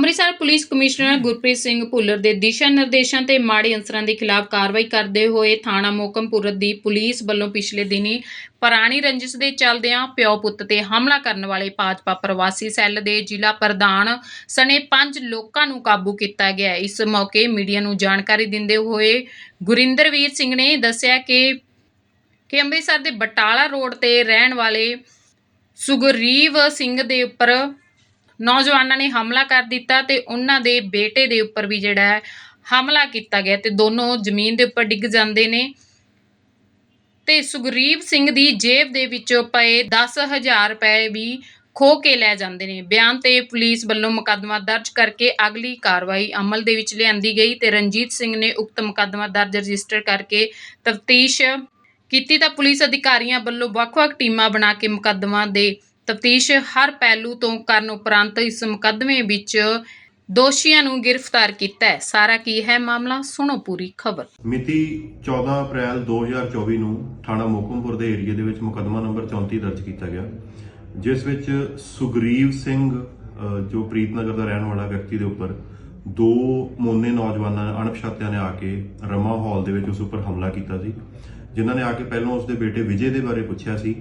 Amritsar police commissioner Gurpreet Singh Bhullar ਦੇ ਦਿਸ਼ਾ ਨਿਰਦੇਸ਼ਾਂ ਤੇ ਮਾੜੇ ਅੰਸਰਾਂ ਦੇ ਖਿਲਾਫ ਕਾਰਵਾਈ ਕਰਦੇ ਹੋਏ ਥਾਣਾ ਮੋਕਮਪੁਰ ਦੀ ਪੁਲਿਸ ਵੱਲੋਂ ਪਿਛਲੇ ਦਿਨੀ ਪੁਰਾਣੀ ਰੰਜਿਸ਼ ਦੇ ਚੱਲਦਿਆਂ ਪਿਓ ਪੁੱਤ ਤੇ ਹਮਲਾ ਕਰਨ ਵਾਲੇ ਭਾਜਪਾ ਪ੍ਰਵਾਸੀ ਸੈੱਲ ਦੇ ਜ਼ਿਲ੍ਹਾ ਪ੍ਰਧਾਨ ਸਣੇ ਪੰਜ ਲੋਕਾਂ ਨੂੰ ਕਾਬੂ ਕੀਤਾ ਗਿਆ। ਇਸ ਮੌਕੇ ਮੀਡੀਆ ਨੂੰ ਜਾਣਕਾਰੀ ਦਿੰਦੇ ਹੋਏ ਗੁਰਿੰਦਰਵੀਰ ਸਿੰਘ ਨੇ ਦੱਸਿਆ ਕਿ ਕਿ ਅੰਮ੍ਰਿਤਸਰ ਦੇ ਬਟਾਲਾ ਰੋਡ ਤੇ ਰਹਿਣ ਵਾਲੇ ਸੁਗਰੀਵ ਸਿੰਘ ਦੇ ਉੱਪਰ ਨੌਜਵਾਨਾਂ ਨੇ ਹਮਲਾ ਕਰ ਦਿੱਤਾ ਤੇ ਉਹਨਾਂ ਦੇ ਬੇਟੇ ਦੇ ਉੱਪਰ ਵੀ ਜਿਹੜਾ ਹੈ ਹਮਲਾ ਕੀਤਾ ਗਿਆ ਤੇ ਦੋਨੋਂ ਜ਼ਮੀਨ ਦੇ ਉੱਪਰ ਡਿੱਗ ਜਾਂਦੇ ਨੇ। ਤੇ ਸੁਗਰੀਵ ਸਿੰਘ ਦੀ ਜੇਬ ਦੇ ਵਿੱਚੋਂ ਪਏ 10000 ਰੁਪਏ ਵੀ ਖੋ ਕੇ ਲੈ ਜਾਂਦੇ ਨੇ। ਬਿਆਨ ਤੇ ਪੁਲਿਸ ਵੱਲੋਂ ਮੁਕੱਦਮਾ ਦਰਜ ਕਰਕੇ ਅਗਲੀ ਕਾਰਵਾਈ ਅਮਲ ਦੇ ਵਿੱਚ ਲਿਆਂਦੀ ਗਈ ਤੇ ਰਣਜੀਤ ਸਿੰਘ ਨੇ ਉਕਤ ਮੁਕੱਦਮਾ ਦਰਜ ਰਜਿਸਟਰ ਕਰਕੇ ਤਫਤੀਸ਼ ਕੀਤੀ। ਤਾਂ ਪੁਲਿਸ ਅਧਿਕਾਰੀਆਂ ਵੱਲੋਂ ਵੱਖ-ਵੱਖ ਟੀਮਾਂ ਬਣਾ ਕੇ ਮੁਕੱਦਮਾ ਦੇ ਤਫਤੀਸ਼ ਹਰ ਪਹਿਲੂ ਤੋਂ ਕਰਨ ਉਪਰੰਤ ਇਸ ਮੁਕੱਦਮੇ ਵਿੱਚ ਦੋਸ਼ੀਆਂ ਨੂੰ ਗ੍ਰਿਫਤਾਰ ਕੀਤਾ ਹੈ। ਸਾਰਾ ਕੀ ਹੈ ਮਾਮਲਾ ਸੁਣੋ ਪੂਰੀ ਖਬਰ। ਮਿਤੀ 14 ਅਪ੍ਰੈਲ 2024 ਨੂੰ ਥਾਣਾ ਮੋਕਮਪੁਰ ਦੇ ਏਰੀਆ ਦੇ ਵਿੱਚ ਮੁਕੱਦਮਾ ਨੰਬਰ 34 ਦਰਜ ਕੀਤਾ ਗਿਆ ਜਿਸ ਵਿੱਚ ਸੁਗਰੀਵ ਸਿੰਘ ਅ, ਜੋ ਪ੍ਰੀਤਨਗਰ ਦਾ ਰਹਿਣ ਵਾਲਾ ਵਿਅਕਤੀ ਦੇ ਉੱਪਰ ਦੋ ਮੋਨੇ ਨੌਜਵਾਨਾਂ ਅਣਪਛਾਤਿਆਂ ਨੇ ਆ ਕੇ ਰਮਾ ਹਾਲ ਦੇ ਵਿੱਚ ਉਸ ਉੱਪਰ ਹਮਲਾ ਕੀਤਾ ਸੀ ਜਿਨ੍ਹਾਂ ਨੇ ਆ ਕੇ ਪਹਿਲਾਂ ਉਸ ਦੇ ਬੇਟੇ ਵਿਜੇ ਦੇ ਬਾਰੇ ਪੁੱਛਿਆ ਸੀ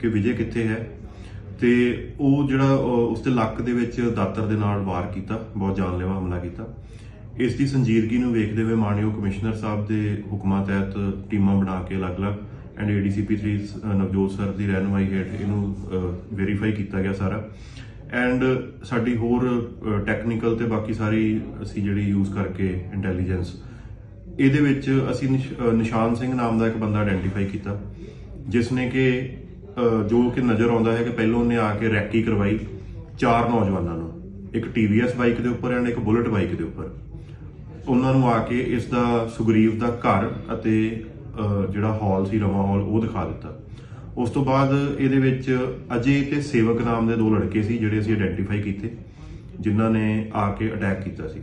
ਕਿ ਵਿਜੇ ਕਿੱਥੇ ਹੈ ਤੇ ਉਹ ਜਿਹੜਾ ਅ, ਉਸ ਦੇ ਲੱਕ ਦੇ ਵਿੱਚ ਦਾਤਰ ਦੇ ਨਾਲ ਵਾਰ ਕੀਤਾ ਬਹੁਤ ਜਾਨਲੇਵਾ ਹਮਲਾ ਕੀਤਾ। ਇਸ ਦੀ ਸੰਜੀਦਗੀ ਨੂੰ ਵੇਖਦੇ ਹੋਏ ਮਾਨਯੋਗ ਕਮਿਸ਼ਨਰ ਸਾਹਿਬ ਦੇ ਹੁਕਮਾਂ ਤਹਿਤ ਟੀਮਾਂ ਬਣਾ ਕੇ ਅਲੱਗ-ਅਲੱਗ ਐਂਡ ਏਡੀਸੀਪੀ 3 ਨਵਜੋਤ ਸਰ ਦੀ ਰਹਿਨਮਾਈ ਹੇਠ ਇਹਨੂੰ ਵੈਰੀਫਾਈ ਕੀਤਾ ਗਿਆ ਸਾਰਾ। ਐਂਡ ਸਾਡੀ ਹੋਰ ਟੈਕਨੀਕਲ ਤੇ ਬਾਕੀ ਸਾਰੀ ਅਸੀਂ ਜਿਹੜੀ ਯੂਜ਼ ਕਰਕੇ ਇੰਟੈਲੀਜੈਂਸ ਇਹਦੇ ਵਿੱਚ ਅਸੀਂ ਨਿਸ਼- ਨਿਸ਼ਾਨ ਸਿੰਘ ਨਾਮ ਦਾ ਇੱਕ ਬੰਦਾ ਆਇਡੈਂਟੀਫਾਈ ਕੀਤਾ ਜਿਸ ਨੇ ਕਿ ਜੋ ਕਿ ਨਜ਼ਰ ਆਉਂਦਾ ਹੈ ਕਿ ਪਹਿਲਾਂ ਉਹਨੇ ਆ ਕੇ ਰੈਕੀ ਕਰਵਾਈ ਚਾਰ ਨੌਜਵਾਨਾਂ ਨੂੰ। ਇੱਕ TVS ਬਾਈਕ ਦੇ ਉੱਪਰ ਐਂਡ ਇੱਕ ਬੁਲਟ ਬਾਈਕ ਦੇ ਉੱਪਰ। ਉਹਨਾਂ ਨੂੰ ਆ ਕੇ ਇਸ ਦਾ ਸੁਗਰੀਵ ਦਾ ਘਰ ਅਤੇ ਜਿਹੜਾ ਹਾਲ ਸੀ ਰਮਾ ਹਾਲ, ਉਹ ਦਿਖਾ ਦਿੱਤਾ। ਉਸ ਤੋਂ ਬਾਅਦ ਇਹਦੇ ਵਿੱਚ ਅਜੇ ਤੇ ਸੇਵਕ ਨਾਮ ਦੇ ਦੋ ਲੜਕੇ ਸੀ ਜਿਹੜੇ ਅਸੀਂ ਆਇਡੈਂਟੀਫਾਈ ਕੀਤੇ, ਜਿਨ੍ਹਾਂ ਨੇ ਆ ਕੇ ਅਟੈਕ ਕੀਤਾ ਸੀ।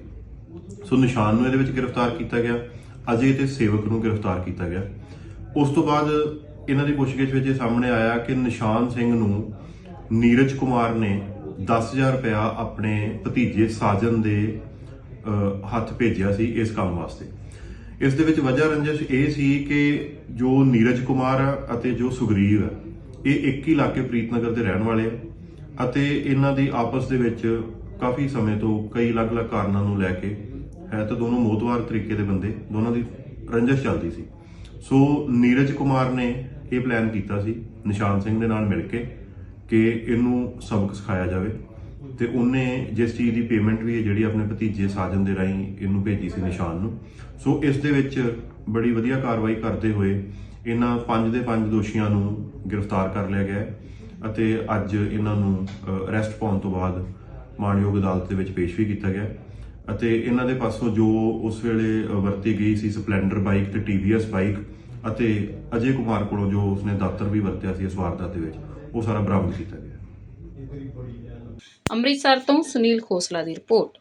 ਸੋ ਨਿਸ਼ਾਨ ਨੂੰ ਇਹਦੇ ਵਿੱਚ ਗ੍ਰਿਫਤਾਰ ਕੀਤਾ ਗਿਆ, ਅਜੇ ਤੇ ਸੇਵਕ ਨੂੰ ਗ੍ਰਿਫਤਾਰ ਕੀਤਾ ਗਿਆ। ਉਸ ਤੋਂ ਬਾਅਦ ਇਹਨਾਂ ਦੀ ਪੁੱਛਗਿੱਛ ਵਿੱਚ ਇਹ ਸਾਹਮਣੇ ਆਇਆ ਕਿ ਨਿਸ਼ਾਨ ਸਿੰਘ ਨੂੰ ਨੀਰਜ ਕੁਮਾਰ ਨੇ 10000 ਰੁਪਇਆ ਆਪਣੇ ਭਤੀਜੇ ਸਾਜਨ ਦੇ ਹੱਥ ਭੇਜਿਆ ਸੀ ਇਸ ਕੰਮ ਵਾਸਤੇ। ਇਸ ਦੇ ਵਿੱਚ ਵਜ੍ਹਾ ਰੰਜਿਸ਼ ਇਹ ਸੀ ਕਿ ਜੋ ਨੀਰਜ ਕੁਮਾਰ ਆ ਅਤੇ ਜੋ ਸੁਗਰੀਵ ਹੈ, ਇਹ ਇੱਕ ਹੀ ਇਲਾਕੇ ਪ੍ਰੀਤਨਗਰ ਦੇ ਰਹਿਣ ਵਾਲੇ ਆ ਅਤੇ ਇਹਨਾਂ ਦੀ ਆਪਸ ਦੇ ਵਿੱਚ ਕਾਫੀ ਸਮੇਂ ਤੋਂ ਕਈ ਅਲੱਗ-ਅਲੱਗ ਕਾਰਨਾਂ ਨੂੰ ਲੈ ਕੇ ਹੈ ਤਾਂ ਦੋਨੋਂ ਮੋਤਵਾਰ ਤਰੀਕੇ ਦੇ ਬੰਦੇ, ਦੋਨਾਂ ਦੀ ਰੰਜਿਸ਼ ਚੱਲਦੀ ਸੀ। ਸੋ ਨੀਰਜ ਕੁਮਾਰ ਨੇ ਇਹ ਪਲਾਨ ਕੀਤਾ ਸੀ, ਨਿਸ਼ਾਨ ਸਿੰਘ ਦੇ ਨਾਲ ਮਿਲ ਕੇ, ਕਿ ਇਹਨੂੰ ਸਬਕ ਸਿਖਾਇਆ ਜਾਵੇ ਤੇ ਉਹਨੇ ਜਿਸ ਚੀਜ਼ ਦੀ ਪੇਮੈਂਟ ਵੀ ਹੈ, ਜਿਹੜੀ ਆਪਣੇ ਭਤੀਜੇ ਸਾਜਨ ਦੇ ਰਾਹੀਂ ਇਹਨੂੰ ਭੇਜੀ ਸੀ ਨਿਸ਼ਾਨ ਨੂੰ, ਸੋ ਇਸ ਦੇ ਵਿੱਚ ਬੜੀ ਵਧੀਆ ਕਾਰਵਾਈ ਕਰਦੇ ਹੋਏ ਇਹਨਾਂ ਪੰਜ ਦੇ ਪੰਜ ਦੋਸ਼ੀਆਂ ਨੂੰ ਗ੍ਰਿਫਤਾਰ ਕਰ ਲਿਆ ਗਿਆ ਅਤੇ ਅੱਜ ਇਹਨਾਂ ਨੂੰ ਅਰੈਸਟ ਪਾਉਣ ਤੋਂ ਬਾਅਦ ਮਾਣਯੋਗ ਅਦਾਲਤ ਦੇ ਵਿੱਚ ਪੇਸ਼ ਵੀ ਕੀਤਾ ਗਿਆ ਅਤੇ ਇਹਨਾਂ ਦੇ ਪਾਸੋਂ ਜੋ ਉਸ ਵੇਲੇ ਵਰਤੀ ਗਈ ਸੀ ਸਪਲੈਂਡਰ ਬਾਈਕ ਤੇ TVS ਬਾਈਕ ਅਤੇ ਅਜੇ ਕੁਮਾਰ ਕੋਲੋਂ ਜੋ ਉਸਨੇ ਦਾਤਰ ਵੀ ਵਰਤਿਆ ਸੀ ਇਸ ਵਾਰਦਾਤ ਦੇ ਵਿੱਚ, ਉਹ ਸਾਰਾ ਬਰਾਮਦ ਕੀਤਾ ਗਿਆ। ਅੰਮ੍ਰਿਤਸਰ ਤੋਂ ਸੁਨੀਲ ਖੋਸਲਾ ਦੀ ਰਿਪੋਰਟ।